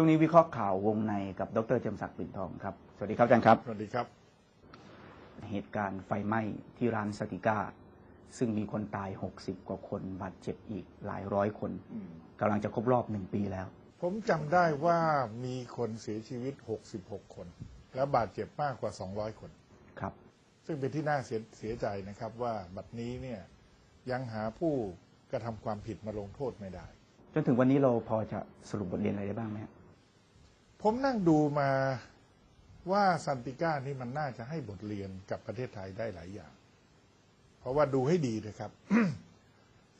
ช่วงนี้วิเคราะห์ข่าววงในกับดรเจมศักดิ์ปิ่นทองครับ สวัสดีครับอาจารย์ครับ สวัสดีครับ เหตุการณ์ไฟไหม้ที่ร้านสติก้า ซึ่งมีคนตาย60กว่าคนบาดเจ็บอีกหลายร้อยคนกำลังจะครบรอบหนึ่งปีแล้ว ผมจำได้ว่ามีคนเสียชีวิต66คน และบาดเจ็บมากกว่า200คนครับ ซึ่งเป็นที่น่าเสียเสียใจนะครับว่าบัดนี้เนี่ยยังหาผู้กระทำความผิดมาลงโทษไม่ได้ จนถึงวันนี้เราพอจะสรุปบทเรียนอะไรได้บ้างไหมครับ ผมนั่งดูมาว่าซันติก้านี่มันน่าจะให้บทเรียนกับประเทศไทยได้หลายอย่าง เพราะว่าดูให้ดีนะครับ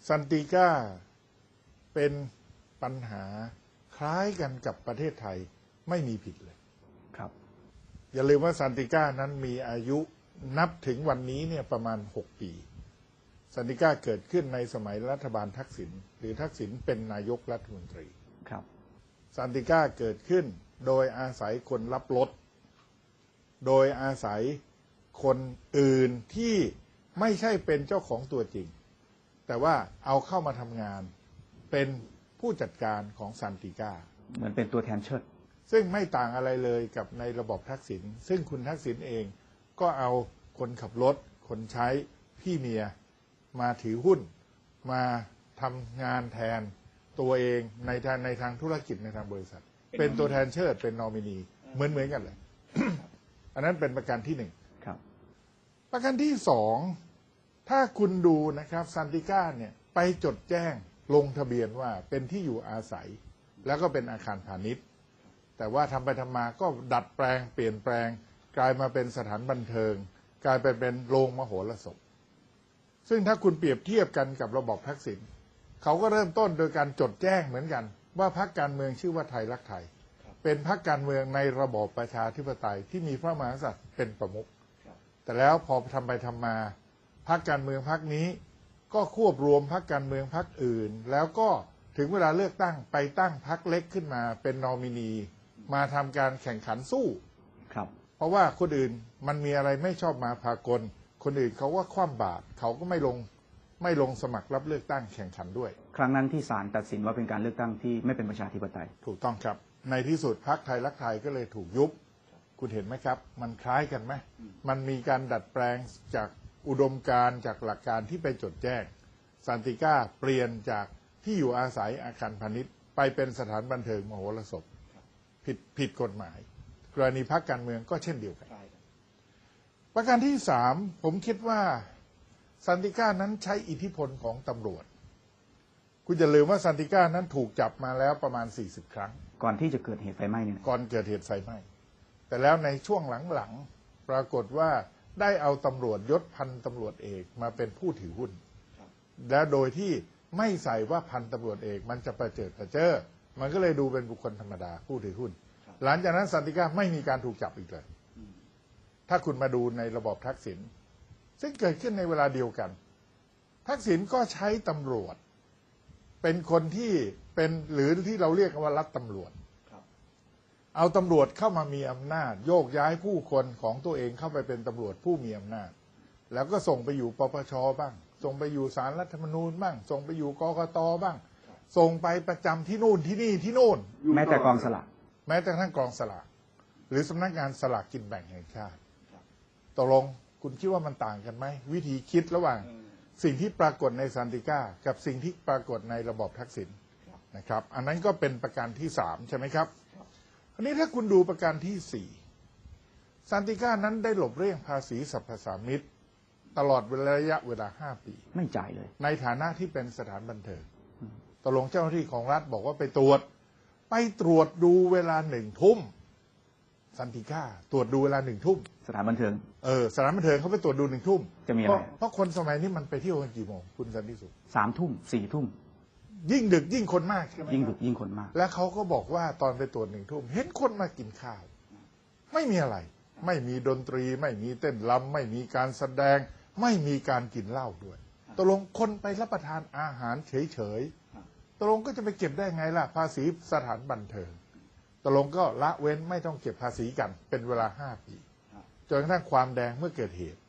ซันติก้าเป็นปัญหาคล้ายกันกับประเทศไทยไม่มีผิดเลยครับ อย่าลืมว่าซันติก้านั้นมีอายุนับถึงวันนี้เนี่ยประมาณ 6 ปีซันติก้าเกิดขึ้นในสมัยรัฐบาลทักษิณหรือทักษิณเป็นนายกรัฐมนตรีครับซันติก้าเกิดขึ้น โดยอาศัยคนรับรถ โดยอาศัยคนอื่นที่ไม่ใช่เป็นเจ้าของตัวจริง แต่ว่าเอาเข้ามาทำงานเป็นผู้จัดการของซันติก้าเหมือนเป็นตัวแทนเชิด ซึ่งไม่ต่างอะไรเลยกับในระบบทักษิณซึ่งคุณทักษิณเองก็เอาคนขับรถ คนใช้พี่เมียมาถือหุ้น มาทำงานแทนตัวเองในทางในทางธุรกิจในทางบริษัท เป็นตัวแทนเชิดเป็นนอมินีเหมือนเหมือนกันเลย อันนั้นเป็นประการที่หนึ่งครับประการที่สองถ้าคุณดูนะครับซันติก้าเนี่ยไปจดแจ้งลงทะเบียนว่าเป็นที่อยู่อาศัย แล้วก็เป็นอาคารพาณิชย์ แต่ว่าทำไปทำมาก็ดัดแปลงเปลี่ยนแปลง กลายมาเป็นสถานบันเทิง กลายไปเป็นโรงมโหรสพซึ่งถ้าคุณเปรียบเทียบกันกับระบบทักษิณเขาก็เริ่มต้นโดยการจดแจ้งเหมือนกัน ว่าพรรคการเมืองชื่อว่าไทยรักไทย เป็นพรรคการเมืองในระบอบประชาธิปไตยที่มีพระมหากษัตริย์เป็นประมุขแต่แล้วพอทำไปทำมาพรรคการเมืองพรรคนี้ ก็ควบรวมพรรคการเมืองพรรคอื่น แล้วก็ถึงเวลาเลือกตั้งไปตั้งพรรคเล็กขึ้นมาเป็นนอมินี มาทำการแข่งขันสู้ครับ เพราะว่าคนอื่นมันมีอะไรไม่ชอบมาพากล คนอื่นเขาว่าคว่ำบาตรเขาก็ไม่ลง ไม่ลงสมัครรับเลือกตั้งแข่งขันด้วย ครั้งนั้นที่ศาลตัดสินว่าเป็นการเลือกตั้งที่ไม่เป็นประชาธิปไตย ถูกต้องครับ ในที่สุดพรรคไทยรักไทยก็เลยถูกยุบ คุณเห็นไหมครับ มันคล้ายกันไหมมันมีการดัดแปลงจากอุดมการณ์จากหลักการที่ไปจดแจ้งสันติก้าเปลี่ยนจากที่อยู่อาศัยอาคารพาณิชย์ ไปเป็นสถานบันเทิงมโหรสพผิดผิดกฎหมาย กรณีพรรคการเมืองก็เช่นเดียวกัน ประการที่สามผมคิดว่า สันติก้านั้นใช้อิทธิพลของตำรวจ คุณอย่าลืมว่าสันติก้านั้นถูกจับมาแล้วประมาณ 40 ครั้ง ก่อนที่จะเกิดเหตุไฟไหม้เนี่ยนะก่อนเกิดเหตุไฟไหม้ แต่แล้วในช่วงหลังๆ ปรากฏว่าได้เอาตำรวจยศพันตำรวจเอกมาเป็นผู้ถือหุ้น และโดยที่ไม่ใส่ว่าพันตำรวจเอก มันจะประเจิดประเจ้อ มันก็เลยดูเป็นบุคคลธรรมดาผู้ถือหุ้น หลังจากนั้นสันติก้าไม่มีการถูกจับอีกเลย ถ้าคุณมาดูในระบบทักษิณ ซึ่งเกิดขึ้นในเวลาเดียวกัน ทักษิณก็ใช้ตำรวจ เป็นคนที่เป็นหรือที่เราเรียกกันว่ารัฐตำรวจเอาตำรวจเข้ามามีอำนาจ โยกย้ายผู้คนของตัวเองเข้าไปเป็นตำรวจผู้มีอำนาจ แล้วก็ส่งไปอยู่ปปชบ้าง ส่งไปอยู่ศาลรัฐธรรมนูญบ้าง ส่งไปอยู่กกตบ้าง ส่งไปประจำที่นู่นที่นี่ที่นู่น แม้แต่กองสลากแม้แต่กระทั่งกองสลากหรือสำนักงานสลากกินแบ่งแห่งชาติตกลง คุณคิดว่ามันต่างกันไหม วิธีคิดระหว่างสิ่งที่ปรากฏในสันติก้ากับสิ่งที่ปรากฏในระบอบทักษิณนะครับ อันนั้นก็เป็นประการที่สามใช่ไหมครับอันนี้ถ้าคุณดูประการที่สี่สันติก้านั้นได้หลบเลี่ยงภาษีสรรพสามิตตลอดระยะเวลาห้าปี ไม่จ่ายเลย ในฐานะที่เป็นสถานบันเทิงตกลงเจ้าหน้าที่ของรัฐบอกว่าไปตรวจ ไปตรวจดูเวลาหนึ่งทุ่มสันติก้าตรวจดูเวลาหนึ่งทุ่ม สถานบันเทิง เออสถานบันเทิงเขาไปตรวจดูหนึ่งทุ่มจะมีอะไร เพราะเพราะคนสมัยนี้มันไปเที่ยวกันกี่โมงคุณสันติสุขสามทุ่มสี่ทุ่มยิ่งดึกยิ่งคนมากใช่ไหมยิ่งดึกยิ่งคนมาก และเขาก็บอกว่าตอนไปตรวจหนึ่งทุ่มเห็นคนมากินข้าว ไม่มีอะไร ไม่มีดนตรี ไม่มีเต้นรำไม่มีการแสดง ไม่มีการกินเหล้าด้วยตกลงคนไปรับประทานอาหารเฉยๆตกลงก็จะไปเก็บได้ไงล่ะ ภาษีสถานบันเทิงตกลงก็ละเว้นไม่ต้องเก็บภาษีกันเป็นเวลาห้าปี จนกระทั่งความแดงเมื่อเกิดเหตุ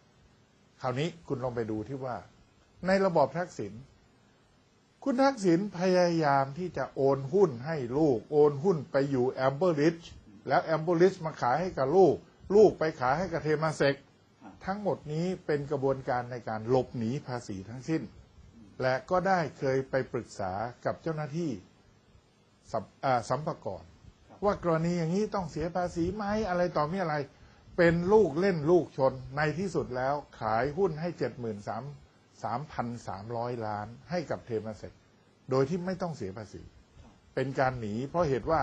คราวนี้คุณลองไปดูที่ว่า ในระบอบทักษิณคุณทักษิณพยายามที่จะโอนหุ้นให้ลูก โอนหุ้นไปอยู่แอมเบอร์ริดจ์แล้วแอมเบอร์ริดจ์มาขายให้กับลูก ลูกไปขายให้กับเทมาเซกทั้งหมดนี้เป็นกระบวนการในการหลบหนีภาษีทั้งสิ้น และก็ได้เคยไปปรึกษากับเจ้าหน้าที่สัมอ่าสัมภากรว่ากรณีอย่างนี้ต้องเสียภาษีไหมอะไรต่อมีอะไร เป็นลูกเล่นลูกชนในที่สุดแล้วขายหุ้นให้เจ็ดหมื่นสามสามพันสามร้อยล้านให้กับเทมาเซกโดยที่ไม่ต้องเสียภาษี เป็นการหนีเพราะเหตุว่า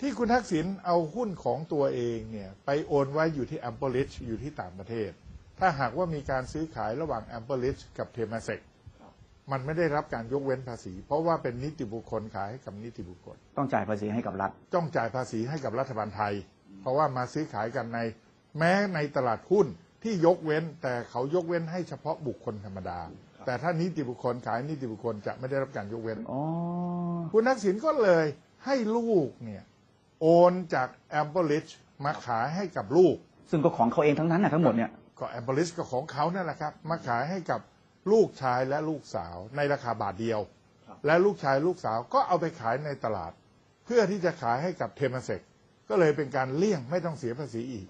ที่คุณทักษิณเอาหุ้นของตัวเองเนี่ยไปโอนไว้อยู่ที่แอมเปอร์ลิชอยู่ที่ต่างประเทศ ถ้าหากว่ามีการซื้อขายระหว่างแอมเปอร์ลิชกับเทมาเซกมันไม่ได้รับการยกเว้นภาษี เพราะว่าเป็นนิติบุคคลขายให้กับนิติบุคคล ต้องจ่ายภาษีให้กับรัฐ ต้องจ่ายภาษีให้กับรัฐบาลไทย เพราะว่ามาซื้อขายกันใน แม้ในตลาดหุ้นที่ยกเว้น แต่เขายกเว้นให้เฉพาะบุคคลธรรมดา แต่ถ้านิติบุคคลขายนิติบุคคลจะไม่ได้รับการยกเว้นอ๋อคุณทักษิณก็เลยให้ลูกเนี่ยโอนจากแอมเบอร์ลิชมาขายให้กับลูก ซึ่งก็ของเขาเองทั้งนั้นนะทั้งหมดเนี่ยก็แอมเบอร์ลิชก็ของเขานั่นแหละครับ มาขายให้กับลูกชายและลูกสาวในราคาบาทเดียว และลูกชายลูกสาวก็เอาไปขายในตลาด เพื่อที่จะขายให้กับเทมเซก ก็เลยเป็นการเลี่ยงไม่ต้องเสียภาษีอีก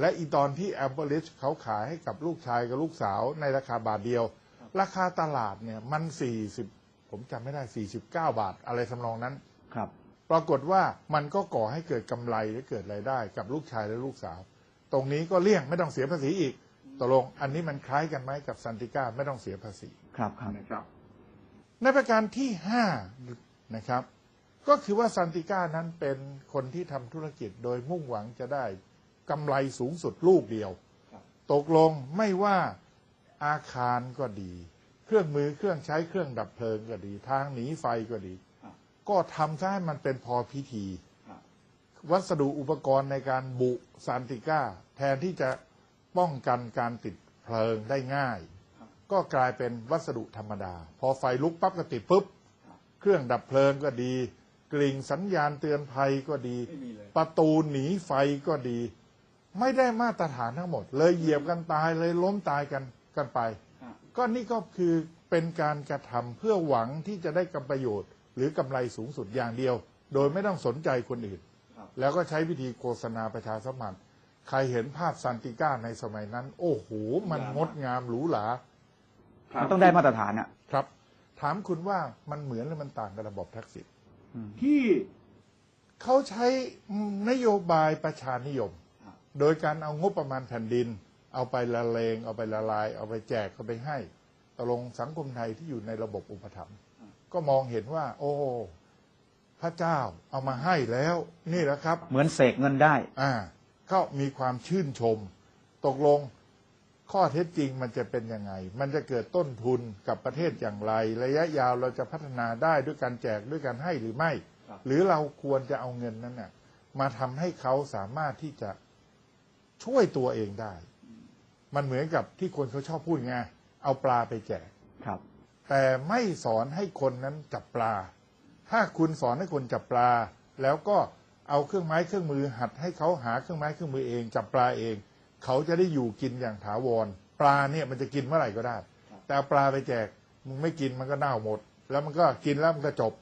และอีตอนที่แอมเบอร์ลิชเขาขายให้กับลูกชายกับลูกสาวในราคาบาทเดียว ราคาตลาดเนี่ยมัน 40 ผมจำไม่ได้ 49 บาทอะไรทำนองนั้นครับ ปรากฏว่ามันก็ก่อให้เกิดกำไรและเกิดรายได้กับลูกชายและลูกสาว ตรงนี้ก็เลี่ยงไม่ต้องเสียภาษีอีกตกลงอันนี้มันคล้ายกันไหมกับซันติก้าไม่ต้องเสียภาษีครับครับนะครับในประการที่ห้านะครับ ก็คือว่าซันติก้านั้นเป็นคนที่ทำธุรกิจโดยมุ่งหวังจะได้กำไรสูงสุดลูกเดียว ตกลงไม่ว่าอาคารก็ดี เครื่องมือเครื่องใช้เครื่องดับเพลิงก็ดี ทางหนีไฟก็ดี ก็ทำซะให้มันเป็นพอพิธี วัสดุอุปกรณ์ในการบุซานติก้า แทนที่จะป้องกันการติดเพลิงได้ง่าย ก็กลายเป็นวัสดุธรรมดา พอไฟลุกปั๊บก็ติดปุ๊บ เครื่องดับเพลิงก็ดี กลิ่งสัญญาณเตือนภัยก็ดี ไม่มีเลย ประตูหนีไฟก็ดี ไม่ได้มาตรฐานทั้งหมด เลยเหยียบกันตายเลยล้มตายกันกันไปครับก็นี่ก็คือเป็นการกระทำเพื่อหวังที่จะได้กำประโยชน์ หรือกำไรสูงสุดอย่างเดียว โดยไม่ต้องสนใจคนอื่น ครับแล้วก็ใช้วิธีโฆษณาประชาสัมพันธ์ใครเห็นภาพซันติก้าในสมัยนั้น โอ้โห มันงดงามหรูหรามันต้องได้มาตรฐานอะ ครับ ถามคุณว่ามันเหมือนหรือมันต่างกับระบบทักษิณ ที่เขาใช้นโยบายประชานิยมครับโดยการเอางบประมาณแผ่นดิน เอาไปละเลง เอาไปละลาย เอาไปแจกเอาไปให้ตกลงสังคมไทยที่อยู่ในระบบอุปถัมภ์ก็มองเห็นว่า โอ้พระเจ้าเอามาให้แล้ว นี่แหละครับ เหมือนเสกเงินได้ อ่า ก็มีความชื่นชม ตกลง ข้อเท็จจริงมันจะเป็นยังไง มันจะเกิดต้นทุนกับประเทศอย่างไร ระยะยาวเราจะพัฒนาได้ด้วยการแจกด้วยการให้หรือไม่ครับหรือเราควรจะเอาเงินนั้นน่ะมาทำให้เขาสามารถที่จะช่วยตัวเองได้ มันเหมือนกับที่คนเขาชอบพูดไง เอาปลาไปแจกครับ แต่ไม่สอนให้คนนั้นจับปลา ถ้าคุณสอนให้คนจับปลา แล้วก็เอาเครื่องไม้เครื่องมือหัดให้เขาหาเครื่องไม้เครื่องมือเอง จับปลาเอง เขาจะได้อยู่กินอย่างถาวร ปลาเนี่ยมันจะกินเมื่อไหร่ก็ได้ แต่เอาปลาไปแจกมึงไม่กินมันก็เน่าหมด แล้วมันก็กินแล้วมันก็จบ